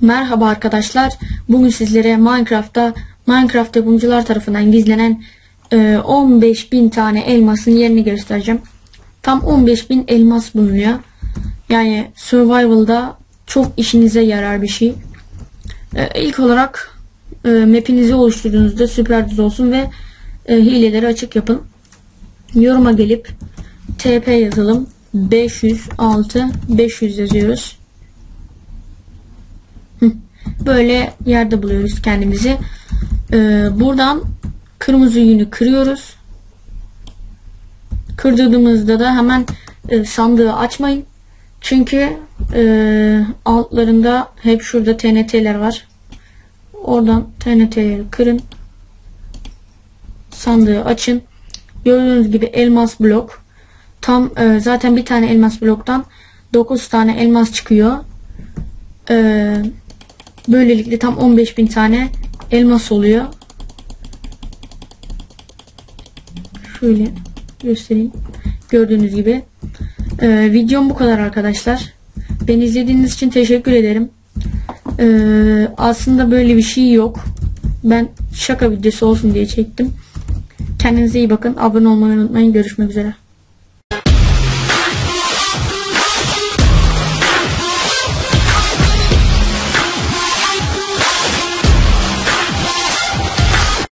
Merhaba arkadaşlar. Bugün sizlere Minecraft'ta Minecraft yapımcılar tarafından gizlenen e, 15.000 tane elmasın yerini göstereceğim. Tam 15.000 elmas bulunuyor. Yani survival'da çok işinize yarar bir şey. E, ilk olarak e, map'inizi oluşturduğunuzda süper düz olsun ve e, hileleri açık yapın. Yoruma gelip TP yazalım. 506 500 yazıyoruz. Böyle yerde buluyoruz kendimizi. Ee, buradan kırmızı yünü kırıyoruz. Kırdırdığımızda da hemen e, sandığı açmayın. Çünkü e, altlarında hep şurada TNT'ler var. Oradan TNT'leri kırın. Sandığı açın. Gördüğünüz gibi elmas blok. Tam e, zaten bir tane elmas bloktan 9 tane elmas çıkıyor. Eee Böylelikle tam 15.000 tane elmas oluyor. Şöyle göstereyim. Gördüğünüz gibi. Ee, videom bu kadar arkadaşlar. Beni izlediğiniz için teşekkür ederim. Ee, aslında böyle bir şey yok. Ben şaka videosu olsun diye çektim. Kendinize iyi bakın. Abone olmayı unutmayın. Görüşmek üzere.